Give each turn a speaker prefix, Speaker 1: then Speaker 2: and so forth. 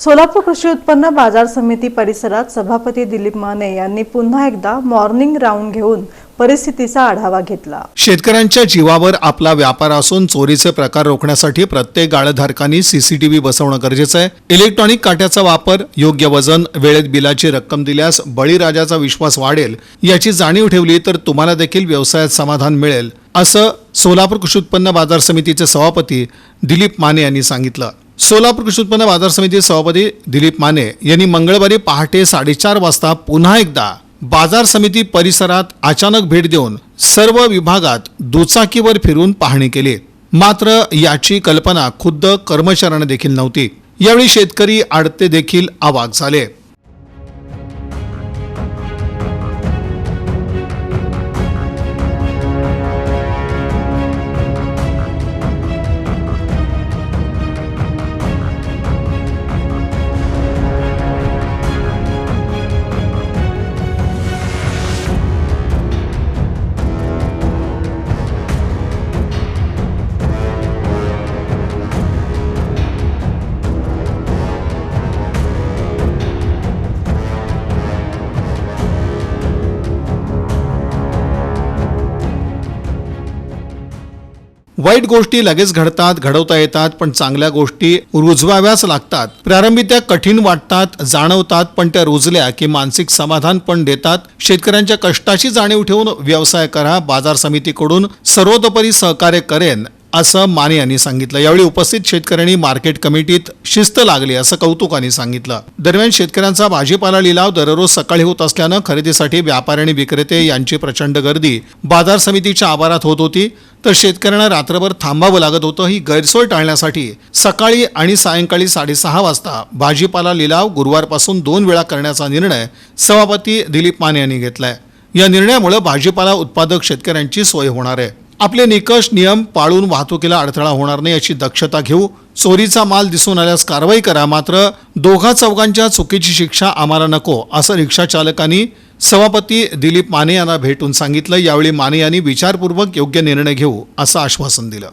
Speaker 1: सोलापूर कृषी उत्पन्न बाजार समिती परिसरात सभापती दिलीप माने यांनी पुन्हा एकदा मॉर्निंग राऊंड घेऊन परिस्थितीचा आढावा घेतला.
Speaker 2: शेतकऱ्यांच्या जीवावर आपला व्यापार असून चोरीचे प्रकार रोखण्यासाठी प्रत्येक गाळधारकांनी सीसीटीव्ही बसवणं गरजेचं आहे. इलेक्ट्रॉनिक काट्याचा वापर योग्य वजन वेळेत बिलाची रक्कम दिल्यास बळीराजाचा विश्वास वाढेल याची जाणीव ठेवली तर तुम्हाला देखील व्यवसायात समाधान मिळेल असं सोलापूर कृषी उत्पन्न बाजार समितीचे सभापती दिलीप माने यांनी सांगितलं. सोलापूर कृषी उत्पन्न बाजार समिती सभापती दिलीप माने यांनी मंगळवारी पहाटे साडेचार वाजता पुन्हा एकदा बाजार समिती परिसरात अचानक भेट देऊन सर्व विभागात दुचाकीवर फिरून पाहणी केली. मात्र याची कल्पना खुद्द कर्मचाऱ्यांना देखील नव्हती. यावेळी शेतकरी आडते देखील आवाक झाले. वाईट गोष्टी लगेच घडतात घडवता येतात पण चांगल्या गोष्टी रुजवाव्याच लागतात. प्रारंभी त्या कठीण वाटतात जाणवतात पण त्या रुजल्या की मानसिक समाधान पण देतात. शेतकऱ्यांच्या कष्टाची जाणीव ठेवून व्यवसाय करा बाजार समितीकडून सर्वतोपरी सहकार्य करेन असं माने यांनी सांगितलं. यावेळी उपस्थित शेतकऱ्यांनी मार्केट कमिटीत शिस्त लागली असं कौतुकाने सांगितलं. दरम्यान शेतकऱ्यांचा भाजीपाला लिलाव दररोज सकाळी होत असल्यानं खरेदीसाठी व्यापारी आणि विक्रेते यांची प्रचंड गर्दी. बाजार समितीच्या आवारात होत होती तर शेतकऱ्यांना रात्रभर थांबावं लागत होतं ही गैरसोय टाळण्यासाठी सकाळी आणि सायंकाळी साडेसहा वाजता भाजीपाला लिलाव गुरुवारपासून दोन वेळा करण्याचा निर्णय सभापती दिलीप माने यांनी घेतलाय. या निर्णयामुळे भाजीपाला उत्पादक शेतकऱ्यांची सोय होणार आहे. आपले निकष नियम पाळून वाहतुकीला अडथळा होणार नाही याची दक्षता घेऊ. चोरीचा माल दिसून आल्यास कारवाई करा. मात्र दोघा चौघांच्या चुकीची शिक्षा आम्हाला नको असं रिक्षा चालकांनी सभापती दिलीप माने यांना भेटून सांगितलं. यावेळी माने यांनी विचारपूर्वक योग्य निर्णय घेऊ असं आश्वासन दिलं.